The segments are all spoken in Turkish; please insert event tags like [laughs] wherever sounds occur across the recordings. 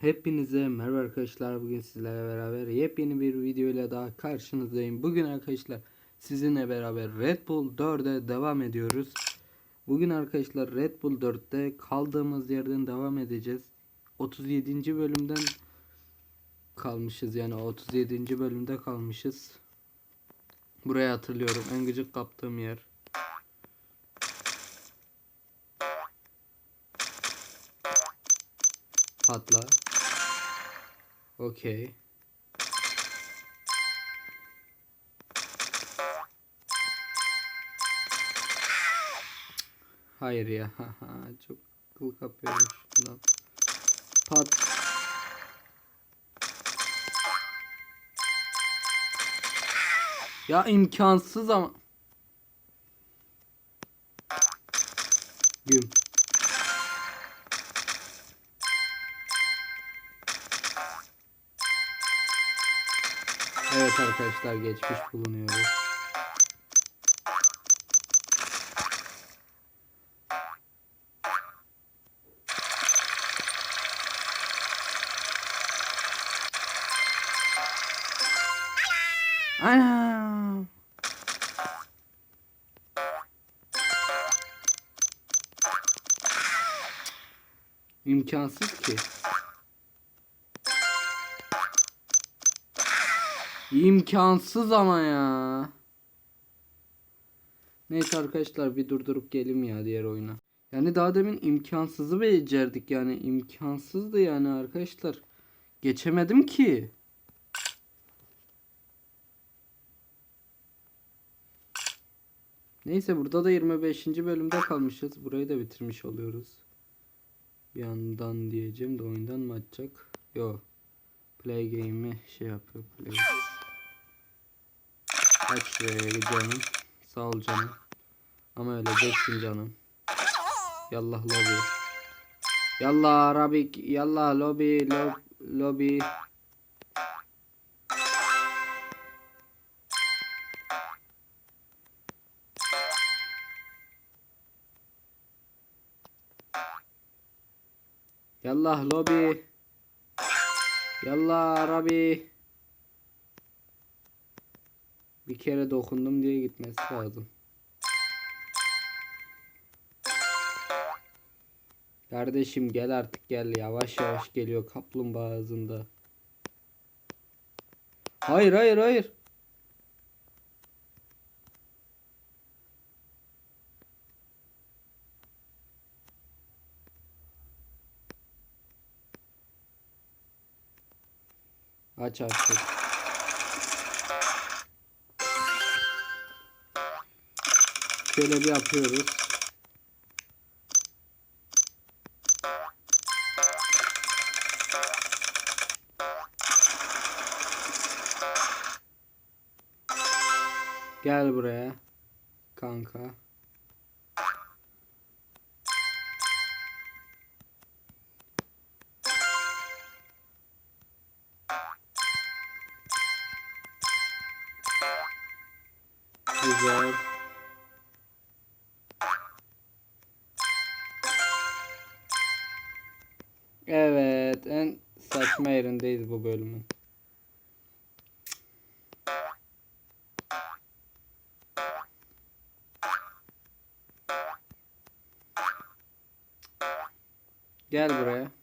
Hepinize merhaba arkadaşlar. Bugün sizlerle beraber yepyeni bir video ile daha karşınızdayım. Bugün arkadaşlar sizinle beraber Red Bull 4'e devam ediyoruz. Bugün arkadaşlar Red Bull 4'te kaldığımız yerden devam edeceğiz. 37. bölümden kalmışız yani 37. bölümde kalmışız. Burayı hatırlıyorum. En gıcık kaptığım yer. Patla. Okey. Hayır ya. Çok kıl kapıyorum şundan. Pat. Ya imkansız ama. Güm. Evet arkadaşlar geçmiş bulunuyoruz. Ana! İmkansız ki. İmkansız ama ya. Neyse arkadaşlar bir durdurup gelim ya diğer oyuna. Yani daha demin imkansızı becerdik yani imkansızdı yani arkadaşlar. Geçemedim ki. Neyse burada da 25. bölümde kalmışız. Burayı da bitirmiş oluyoruz. Bir yandan diyeceğim de oyundan mı açacak? Yok. Play game'i şey yapıyor. Play. Aç şuraya canım. Sağ ol canım. Ama öleceksin canım. Yallah lobi. Yallah Arabik. Yallah lobi. Lob, lobi. Yallah lobi. Yallah Arabi. Bir kere dokundum diye gitmesi lazım. Kardeşim gel artık gel yavaş yavaş geliyor kaplumbağa hızında. Hayır hayır hayır. Aç artık. Şöyle bir yapıyoruz. Gel buraya. Kanka. Güzel. Saçma yerindeyiz bu bölümün. Gel buraya.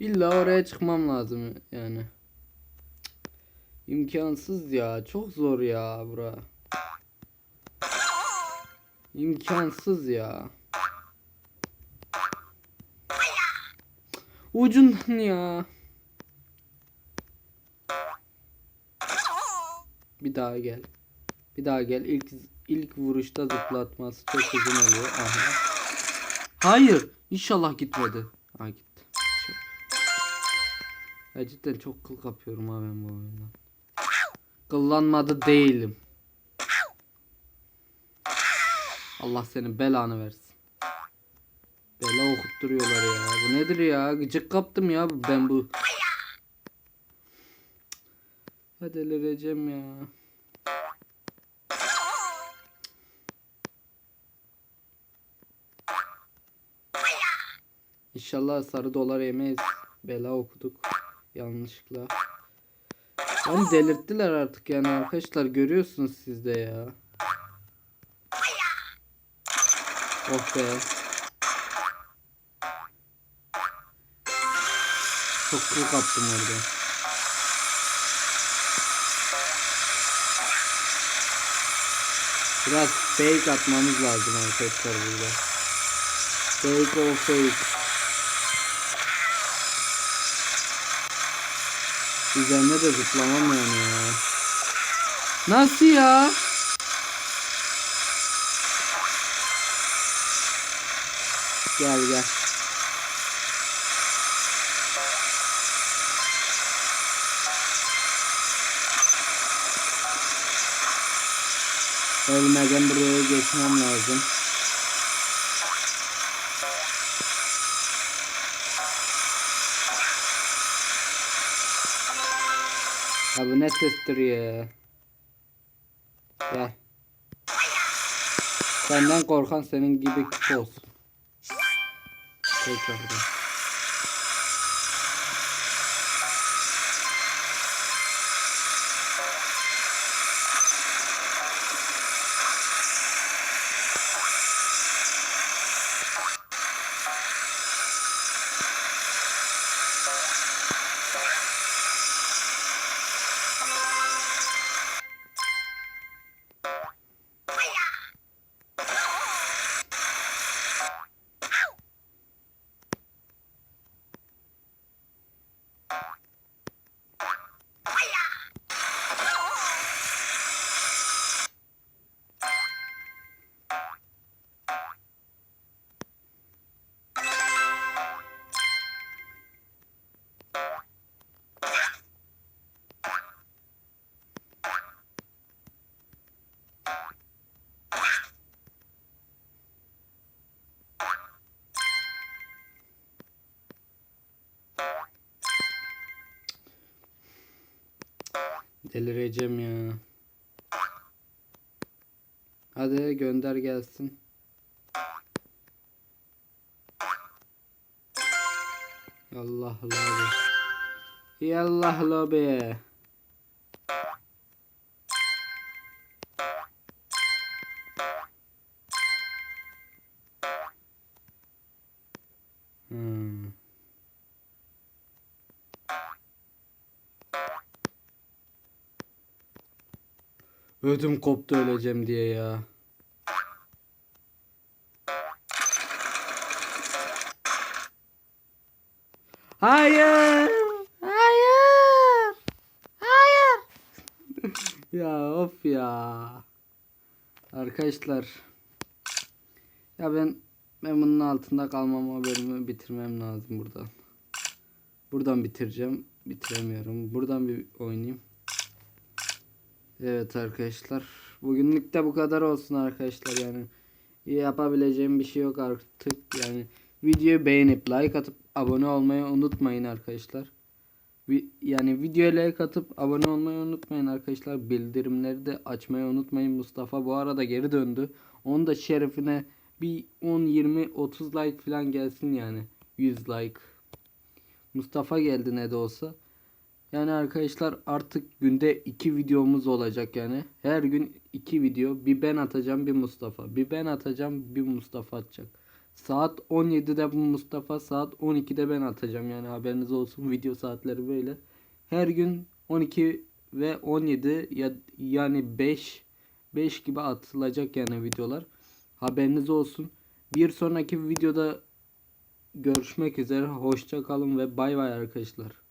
İlla oraya çıkmam lazım yani. İmkansız ya. Çok zor ya bura. İmkansız ya. Ucundan ya. Bir daha gel. Bir daha gel. İlk ilk vuruşta zıplatması çok uzun oluyor. Aha. Hayır. İnşallah gitmedi. Ha gitti. Ya cidden çok kıl kapıyorum ha ben bu oyundan. Kıllanmadı değilim. Allah senin belanı versin. Bela okutturuyorlar ya. Bu nedir ya? Gıcık kaptım ya ben bu. Hadi delireceğim ya. İnşallah sarı dolar yemeyiz. Bela okuduk. Yanlışlıkla. Beni delirttiler artık yani arkadaşlar görüyorsunuz siz de ya. Oh be. Çok kıl kaptım orada. Biraz fake atmamız lazım arkadaşlar burada. Fake or fake. Üzerine de zıplamam yani ya. Nasıl ya? Gel gel. Ölmeden buraya geçmem lazım. Abi ne testtir ya. Gel. Senden korkan senin gibi küp olsun. Tekrardan. Delireceğim ya. Hadi gönder gelsin. Allah Allah. Yallah lobi. Ödüm koptu öleceğim diye ya. Hayır. Hayır. Hayır. [laughs] ya of ya. Arkadaşlar. Ya ben ben bunun altında kalmama bölümü bitirmem lazım buradan. Buradan bitireceğim. Bitiremiyorum. Buradan bir oynayayım. Evet arkadaşlar. Bugünlük de bu kadar olsun arkadaşlar yani. Yapabileceğim bir şey yok artık. Yani videoyu beğenip like atıp abone olmayı unutmayın arkadaşlar. Yani videoya like atıp abone olmayı unutmayın arkadaşlar. Bildirimleri de açmayı unutmayın. Mustafa bu arada geri döndü. Onun da şerefine bir 10 20 30 like falan gelsin yani. 100 like. Mustafa geldi ne de olsa. Yani arkadaşlar artık günde iki videomuz olacak yani. Her gün iki video. Bir ben atacağım bir Mustafa. Bir ben atacağım bir Mustafa atacak. Saat 17'de bu Mustafa saat 12'de ben atacağım yani haberiniz olsun video saatleri böyle. Her gün 12 ve 17 ya yani 5 5 gibi atılacak yani videolar. Haberiniz olsun. Bir sonraki videoda görüşmek üzere. Hoşça kalın ve bay bay arkadaşlar.